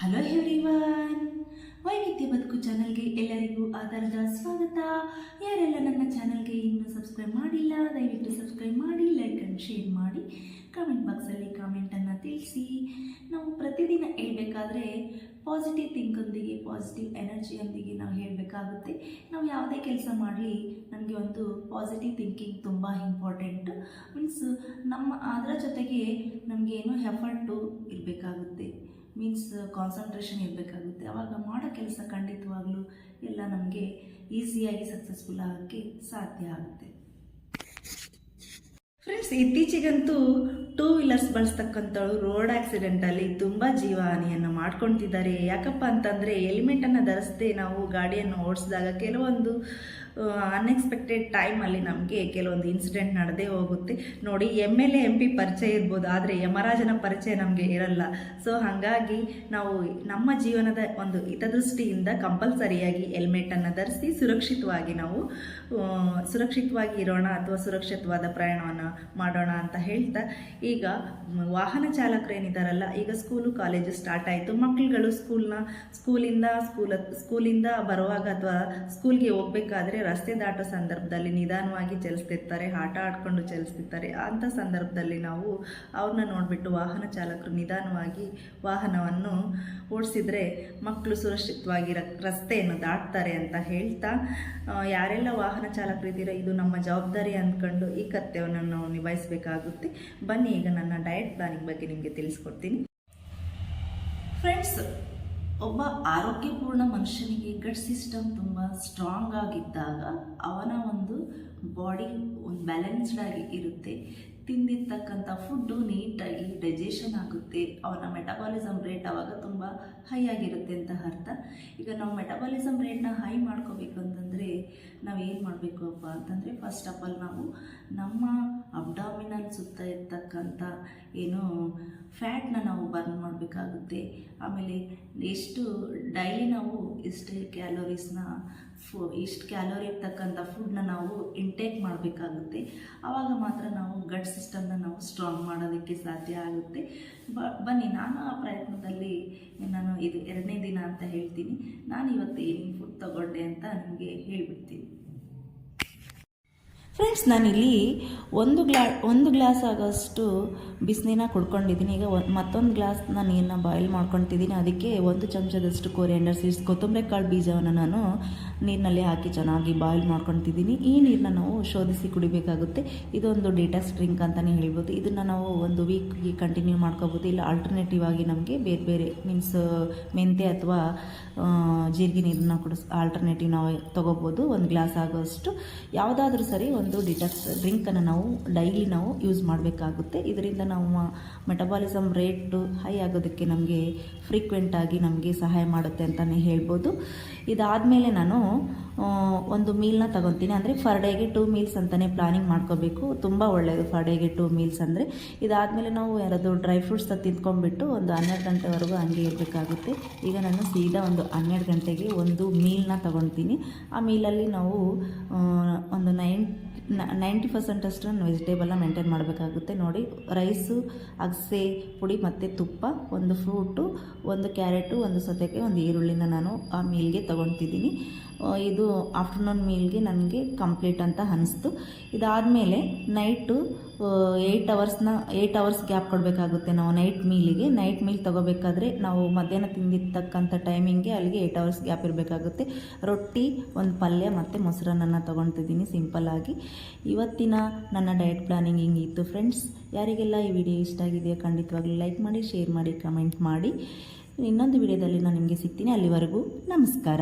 Hello everyone ವೈವಿಧ್ಯ ಬದುಕು ಚಾನಲ್ಗೆ ಎಲ್ಲರಿಗೂ ಆಧಾರದ ಸ್ವಾಗತ. ಯಾರೆಲ್ಲ ನನ್ನ ಚಾನಲ್ಗೆ ಇನ್ನೂ ಸಬ್ಸ್ಕ್ರೈಬ್ ಮಾಡಿಲ್ಲ, ದಯವಿಟ್ಟು ಸಬ್ಸ್ಕ್ರೈಬ್ ಮಾಡಿ ಲೈಕ್ ಆ್ಯಂಡ್ ಶೇರ್ ಮಾಡಿ. ಕಾಮೆಂಟ್ ಬಾಕ್ಸಲ್ಲಿ ಕಾಮೆಂಟನ್ನು ತಿಳಿಸಿ. ನಾವು ಪ್ರತಿದಿನ ಹೇಳಬೇಕಾದ್ರೆ ಪಾಸಿಟಿವ್ ಥಿಂಕೊಂದಿಗೆ ಪಾಸಿಟಿವ್ ಎನರ್ಜಿಯೊಂದಿಗೆ ನಾವು ಹೇಳಬೇಕಾಗುತ್ತೆ. ನಾವು ಯಾವುದೇ ಕೆಲಸ ಮಾಡಲಿ, ನಮಗೆ ಒಂದು ಪಾಸಿಟಿವ್ ಥಿಂಕಿಂಗ್ ತುಂಬ ಇಂಪಾರ್ಟೆಂಟು ಮೀನ್ಸ್ ನಮ್ಮ ಅದರ ಜೊತೆಗೆ ನಮಗೇನು ಎಫರ್ಟು ಇರಬೇಕಾಗುತ್ತೆ. ಮೀನ್ಸ್ ಕಾನ್ಸಂಟ್ರೇಷನ್ ಇರಬೇಕಾಗುತ್ತೆ. ಆವಾಗ ಮಾಡೋ ಕೆಲಸ ಖಂಡಿತವಾಗ್ಲೂ ಎಲ್ಲ ನಮಗೆ ಈಸಿಯಾಗಿ ಸಕ್ಸಸ್ಫುಲ್ ಆಗೋಕ್ಕೆ ಸಾಧ್ಯ ಆಗುತ್ತೆ. ಫ್ರೆಂಡ್ಸ್ ಇತ್ತೀಚೆಗಂತೂ ಟೂ ವೀಲರ್ಸ್ ಬಳಸ್ತಕ್ಕಂಥವ್ರು ರೋಡ್ ಆಕ್ಸಿಡೆಂಟಲ್ಲಿ ತುಂಬ ಜೀವಹಾನಿಯನ್ನು ಮಾಡ್ಕೊಳ್ತಿದ್ದಾರೆ. ಯಾಕಪ್ಪ ಅಂತಂದರೆ ಹೆಲ್ಮೆಟನ್ನು ಧರಿಸದೆ ನಾವು ಗಾಡಿಯನ್ನು ಓಡಿಸಿದಾಗ ಕೆಲವೊಂದು ಅನ್ಎಕ್ಸ್ಪೆಕ್ಟೆಡ್ ಟೈಮಲ್ಲಿ ನಮಗೆ ಕೆಲವೊಂದು ಇನ್ಸಿಡೆಂಟ್ ನಡೆದೇ ಹೋಗುತ್ತೆ. ನೋಡಿ M L A M P ಪರಿಚಯ ಇರ್ಬೋದು, ಆದರೆ ಯಮರಾಜನ ಪರಿಚಯ ನಮಗೆ ಇರಲ್ಲ. ಸೊ ಹಾಗಾಗಿ ನಾವು ನಮ್ಮ ಜೀವನದ ಒಂದು ಹಿತದೃಷ್ಟಿಯಿಂದ ಕಂಪಲ್ಸರಿಯಾಗಿ ಹೆಲ್ಮೆಟನ್ನು ಧರಿಸಿ ಸುರಕ್ಷಿತವಾಗಿ ನಾವು ಸುರಕ್ಷಿತವಾಗಿ ಇರೋಣ ಅಥವಾ ಸುರಕ್ಷಿತವಾದ ಪ್ರಯಾಣವನ್ನು ಮಾಡೋಣ ಅಂತ ಹೇಳ್ತಾ ಈಗ ವಾಹನ ಚಾಲಕರು ಏನಿದ್ದಾರಲ್ಲ ಈಗ ಸ್ಕೂಲು ಕಾಲೇಜು ಸ್ಟಾರ್ಟ್ ಆಯಿತು. ಮಕ್ಕಳುಗಳು ಸ್ಕೂಲ್ನ ಸ್ಕೂಲಿಂದ ಸ್ಕೂಲ್ ಸ್ಕೂಲಿಂದ ಬರುವಾಗ ಅಥವಾ ಸ್ಕೂಲ್ಗೆ ಹೋಗ್ಬೇಕಾದ್ರೆ ರಸ್ತೆ ದಾಟೋ ಸಂದರ್ಭದಲ್ಲಿ ನಿಧಾನವಾಗಿ ಚಲಿಸ್ತಿರ್ತಾರೆ, ಆಟ ಆಡ್ಕೊಂಡು ಚಲಿಸ್ತಿರ್ತಾರೆ. ಅಂಥ ಸಂದರ್ಭದಲ್ಲಿ ನಾವು ಅವ್ರನ್ನ ನೋಡಿಬಿಟ್ಟು ವಾಹನ ಚಾಲಕರು ನಿಧಾನವಾಗಿ ವಾಹನವನ್ನು ಓಡಿಸಿದ್ರೆ ಮಕ್ಕಳು ಸುರಕ್ಷಿತವಾಗಿ ರಸ್ತೆಯನ್ನು ದಾಟ್ತಾರೆ ಅಂತ ಹೇಳ್ತಾ ಯಾರೆಲ್ಲ ವಾಹನ ಚಾಲಕರಿದ್ದೀರ, ಇದು ನಮ್ಮ ಜವಾಬ್ದಾರಿ ಅಂದ್ಕೊಂಡು ಈ ಕರ್ತವ್ಯವನ್ನು ನಾವು ನಿಭಾಯಿಸಬೇಕಾಗುತ್ತೆ. ಬನ್ನಿ ಈಗ ನನ್ನ ಡಯಟ್ ಪ್ಲಾನಿಂಗ್ ಬಗ್ಗೆ ನಿಮಗೆ ತಿಳಿಸ್ಕೊಡ್ತೀನಿ. ಫ್ರೆಂಡ್ಸ್ ಒಬ್ಬ ಆರೋಗ್ಯಪೂರ್ಣ ಮನುಷ್ಯನಿಗೆ ಗಟ್ ಸಿಸ್ಟಮ್ ತುಂಬ ಸ್ಟ್ರಾಂಗ್ ಆಗಿದ್ದಾಗ ಅವನ ಒಂದು ಬಾಡಿ ಒಂದು ಬ್ಯಾಲೆನ್ಸ್ಡ್ ಆಗಿ ಇರುತ್ತೆ. ತಿಂದಿರ್ತಕ್ಕಂಥ ಫುಡ್ಡು ನೀಟಾಗಿ ಡೈಜೆಷನ್ ಆಗುತ್ತೆ. ಅವನ ಮೆಟಬಾಲಿಸಮ್ ರೇಟ್ ಆವಾಗ ತುಂಬ ಹೈ ಆಗಿರುತ್ತೆ ಅಂತ ಅರ್ಥ. ಈಗ ನಾವು ಮೆಟಬಾಲಿಸಮ್ ರೇಟ್ನ ಹೈ ಮಾಡ್ಕೋಬೇಕು ಅಂತಂದರೆ ನಾವು ಏನು ಮಾಡಬೇಕು ಅಪ್ಪ ಅಂತಂದರೆ ಫಸ್ಟ್ ಆಫ್ ಆಲ್ ನಾವು ನಮ್ಮ ಅಬ್ಡಾಮಿನಲ್ ಸುತ್ತ ಇರ್ತಕ್ಕಂಥ ಏನು ಫ್ಯಾಟ್ನ ನಾವು ಬರ್ನ್ ಮಾಡಬೇಕಾಗುತ್ತೆ. ಆಮೇಲೆ ಎಷ್ಟು ಡೈಲಿ ನಾವು ಇಷ್ಟು ಕ್ಯಾಲೋರೀಸ್ನ ಫು, ಇಷ್ಟು ಕ್ಯಾಲೋರಿ ಇರ್ತಕ್ಕಂಥ ಫುಡ್ನ ನಾವು ಇಂಟೇಕ್ ಮಾಡಬೇಕಾಗುತ್ತೆ. ಆವಾಗ ಮಾತ್ರ ನಾವು ಗಟ್ ಸಿಸ್ಟಮ್ನ ನಾವು ಸ್ಟ್ರಾಂಗ್ ಮಾಡೋದಕ್ಕೆ ಸಾಧ್ಯ ಆಗುತ್ತೆ. ಬ, ಬನ್ನಿ, ನಾನು ಆ ಪ್ರಯತ್ನದಲ್ಲಿ ನಾನು ಇದು ಎರಡನೇ ದಿನ ಅಂತ ಹೇಳ್ತೀನಿ. ನಾನು ಇವತ್ತು ಏನು ಫುಡ್ ತಗೊಂಡೆ ಅಂತ ನಿಮಗೆ ಹೇಳಿಬಿಡ್ತೀನಿ. ಫ್ರೆಂಡ್ಸ್ ನಾನಿಲ್ಲಿ ಒಂದು ಗ್ಲಾ, ಒಂದು ಗ್ಲಾಸ್ ಆಗೋಷ್ಟು ಬಿಸಿನೀರನ್ನ ಕುಡ್ಕೊಂಡಿದ್ದೀನಿ. ಈಗ ಮತ್ತೊಂದು ನಾನು ನೀರನ್ನ ಬಾಯ್ಲ್ ಮಾಡ್ಕೊತಿದ್ದೀನಿ. ಅದಕ್ಕೆ ಒಂದು ಚಮಚದಷ್ಟು ಕೊರಿಯಂಡರ್ ಸೀಡ್ಸ್ ಕೊತ್ತಂಬರಿ ಕಾಳು ಬೀಜವನ್ನು ನಾನು ನೀರಿನಲ್ಲಿ ಹಾಕಿ ಚೆನ್ನಾಗಿ ಬಾಯ್ಲ್ ಮಾಡ್ಕೊತಿದ್ದೀನಿ. ಈ ನೀರನ್ನ ನಾವು ಶೋಧಿಸಿ ಕುಡಿಬೇಕಾಗುತ್ತೆ. ಇದೊಂದು ಡೀಟಾಕ್ಸ್ ಡ್ರಿಂಕ್ ಅಂತಲೇ ಹೇಳ್ಬೋದು. ಇದನ್ನು ನಾವು ಒಂದು ವೀಕ್ಗೆ ಕಂಟಿನ್ಯೂ ಮಾಡ್ಕೋಬೋದು. ಇಲ್ಲ ಆಲ್ಟರ್ನೇಟಿವ್ ಆಗಿ ನಮಗೆ ಬೇರೆ ಬೇರೆ ಮೀನ್ಸ್ ಮೆಂತೆ ಅಥವಾ ಜೀರಿಗೆ ನೀರನ್ನ ಕುಡಿಸ್ ಆಲ್ಟರ್ನೇಟಿವ್ ನಾವು ತೊಗೋಬೋದು. ಒಂದು ಗ್ಲಾಸ್ ಆಗೋಷ್ಟು. ಯಾವುದಾದ್ರೂ ಸರಿ ಒಂದು ಡಿಟಾಕ್ಸ್ ಡ್ರಿಂಕನ್ನು ನಾವು ಡೈಲಿ ನಾವು ಯೂಸ್ ಮಾಡಬೇಕಾಗುತ್ತೆ. ಇದರಿಂದ ನಾವು ಮೆಟಬಾಲಿಸಮ್ ರೇಟು ಹೈ ಆಗೋದಕ್ಕೆ ನಮಗೆ ಫ್ರೀಕ್ವೆಂಟಾಗಿ ನಮಗೆ ಸಹಾಯ ಮಾಡುತ್ತೆ ಅಂತಲೇ ಹೇಳ್ಬೋದು. ಇದಾದಮೇಲೆ ನಾನು ಒಂದು ಮೀಲ್ನ ತಗೊತೀನಿ. ಅಂದರೆ ಫರ್ ಡೇಗೆ ಟೂ ಮೀಲ್ಸ್ ಅಂತಲೇ ಪ್ಲಾನಿಂಗ್ ಮಾಡ್ಕೋಬೇಕು. ತುಂಬ ಒಳ್ಳೆಯದು ಫರ್ ಡೇಗೆ ಟೂ ಮೀಲ್ಸ್ ಅಂದರೆ. ಇದಾದಮೇಲೆ ನಾವು ಯಾರಾದರೂ ಡ್ರೈ ಫ್ರೂಟ್ಸ್ನ ತಿಂದ್ಕೊಂಡ್ಬಿಟ್ಟು ಒಂದು ಹನ್ನೆರಡು ಗಂಟೆವರೆಗೂ ಹಂಗೆ ಇರಬೇಕಾಗುತ್ತೆ. ಈಗ ನಾನು ಸೀದಾ ಒಂದು ಹನ್ನೆರಡು ಗಂಟೆಗೆ ಒಂದು ಮೀಲ್ನ ತಗೊತೀನಿ. ಆ ಮೀಲಲ್ಲಿ ನಾವು ಒಂದು ನೈನ್ ನೈಂಟಿ ಪರ್ಸೆಂಟಷ್ಟು ನಾನು ವೆಜಿಟೇಬಲ್ನ ಮೇಂಟೈನ್ ಮಾಡಬೇಕಾಗುತ್ತೆ. ನೋಡಿ ರೈಸು ಅಗಸೆ, ಪುಡಿ ಮತ್ತು ತುಪ್ಪ, ಒಂದು ಫ್ರೂಟು ಒಂದು ಕ್ಯಾರೆಟು ಒಂದು ಸೌತೆಕಾಯಿ, ಒಂದು ಈರುಳ್ಳಿನ ನಾನು ಆ ಮೀಲ್ಗೆ ತೊಗೊತಿದ್ದೀನಿ. ಇದು ಆಫ್ಟರ್ನೂನ್ ಮೀಲ್ಗೆ ನನಗೆ ಕಂಪ್ಲೀಟ್ ಅಂತ ಅನಿಸ್ತು. ಇದಾದಮೇಲೆ ನೈಟು ಏಯ್ಟ್ ಅವರ್ಸ್ನ ಏಯ್ಟ್ ಅವರ್ಸ್ ಗ್ಯಾಪ್ ಕೊಡಬೇಕಾಗುತ್ತೆ ನಾವು ನೈಟ್ ಮೀಲಿಗೆ ನೈಟ್ ಮೀಲ್ ತೊಗೋಬೇಕಾದ್ರೆ ನಾವು ಮಧ್ಯಾಹ್ನ ತಿಂದಿರ್ತಕ್ಕಂಥ ಟೈಮಿಂಗ್ಗೆ ಅಲ್ಲಿಗೆ ಏಯ್ಟ್ ಅವರ್ಸ್ ಗ್ಯಾಪ್ ಇರಬೇಕಾಗುತ್ತೆ. ರೊಟ್ಟಿ, ಒಂದು ಪಲ್ಯ ಮತ್ತು ಮೊಸರನ್ನ ತೊಗೊತಿದ್ದೀನಿ ಸಿಂಪಲ್ಲಾಗಿ ಇವತ್ತಿನ ನನ್ನ ಡಯಟ್ ಪ್ಲಾನಿಂಗ್ ಹಿಂಗಿತ್ತು ಫ್ರೆಂಡ್ಸ್ ಯಾರಿಗೆಲ್ಲ ಈ ವಿಡಿಯೋ ಇಷ್ಟ ಆಗಿದೆಯೋ ಖಂಡಿತವಾಗ್ಲೂ ಲೈಕ್ ಮಾಡಿ ಶೇರ್ ಮಾಡಿ ಕಮೆಂಟ್ ಮಾಡಿ. ಇನ್ನೊಂದು ವಿಡಿಯೋದಲ್ಲಿ ನಾನು ನಿಮಗೆ ಸಿಗ್ತೀನಿ. ಅಲ್ಲಿವರೆಗೂ ನಮಸ್ಕಾರ.